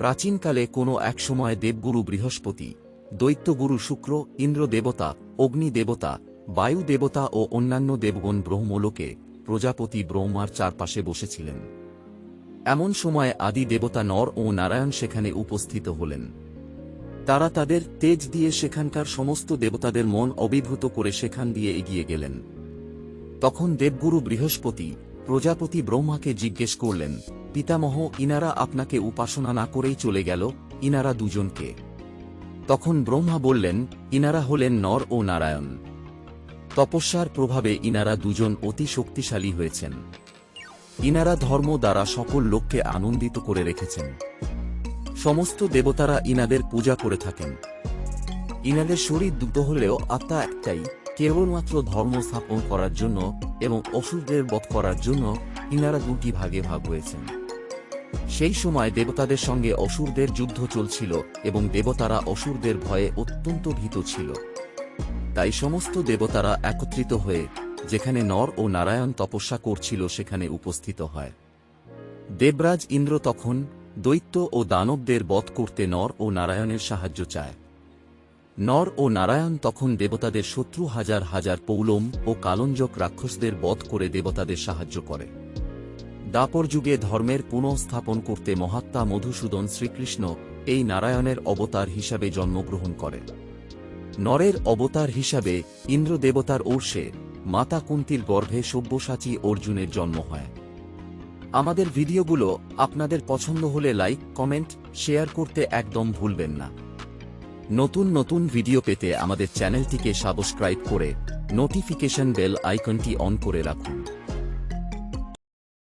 প্রাচীনকালে কোনো এক সময় দেবগুরু বৃহস্পতি, দৈত্যগুরু শুক্র, ইন্দ্র দেবতা, অগ্নি দেবতা, বায়ু দেবতা ও অন্যান্য দেবগণ ব্রহ্মলোকে প্রজাপতি ব্রহ্মার চারপাশে বসেছিলেন। এমন সময় আদি দেবতা নর ও নারায়ণ সেখানে উপস্থিত হলেন। তারা তাদের তেজ দিয়ে সেখানকার সমস্ত দেবতাদের মন অভিভূত করে সেখান দিয়ে এগিয়ে গেলেন। তখন দেবগুরু বৃহস্পতি প্রজাপতি ব্রহ্মাকে জিজ্ঞেস করলেন, পিতামহ, ইনারা আপনাকে উপাসনা না করেই চলে গেল, ইনারা দুজনকে? তখন ব্রহ্মা বললেন, ইনারা হলেন নর ও নারায়ণ। তপস্যার প্রভাবে ইনারা দুজন অতি শক্তিশালী হয়েছেন। ইনারা ধর্ম দ্বারা সকল লোককে আনন্দিত করে রেখেছেন। সমস্ত দেবতারা ইনাদের পূজা করে থাকেন। ইনাদের শরীর দুটো হলেও আত্মা একটাই। কেবলমাত্র ধর্ম স্থাপন করার জন্য এবং অসুরদের বধ করার জন্য ইনারা দুটি ভাগে ভাগ হয়েছেন। সেই সময় দেবতাদের সঙ্গে অসুরদের যুদ্ধ চলছিল এবং দেবতারা অসুরদের ভয়ে অত্যন্ত ভীত ছিল। তাই সমস্ত দেবতারা একত্রিত হয়ে, যেখানে নর ও নারায়ণ তপস্যা করছিল সেখানে উপস্থিত হয়। দেবরাজ ইন্দ্র তখন দৈত্য ও দানবদের বধ করতে নর ও নারায়ণের সাহায্য চায়। নর ও নারায়ণ তখন দেবতাদের শত্রু হাজার হাজার পৌলম ও কালঞ্জক রাক্ষসদের বধ করে দেবতাদের সাহায্য করে। দাপর যুগে ধর্মের পুনঃস্থাপন করতে মহাত্মা মধুসূদন শ্রীকৃষ্ণ এই নারায়ণের অবতার হিসাবে জন্মগ্রহণ করে নরের অবতার হিসাবে ইন্দ্র দেবতার ওর্ষে মাতা কুন্তির গর্ভে সব্যসাচী অর্জুনের জন্ম হয়। আমাদের ভিডিওগুলো আপনাদের পছন্দ হলে লাইক, কমেন্ট, শেয়ার করতে একদম ভুলবেন না। নতুন নতুন ভিডিও পেতে আমাদের চ্যানেলটিকে সাবস্ক্রাইব করে নোটিফিকেশন বেল আইকনটি অন করে রাখুন।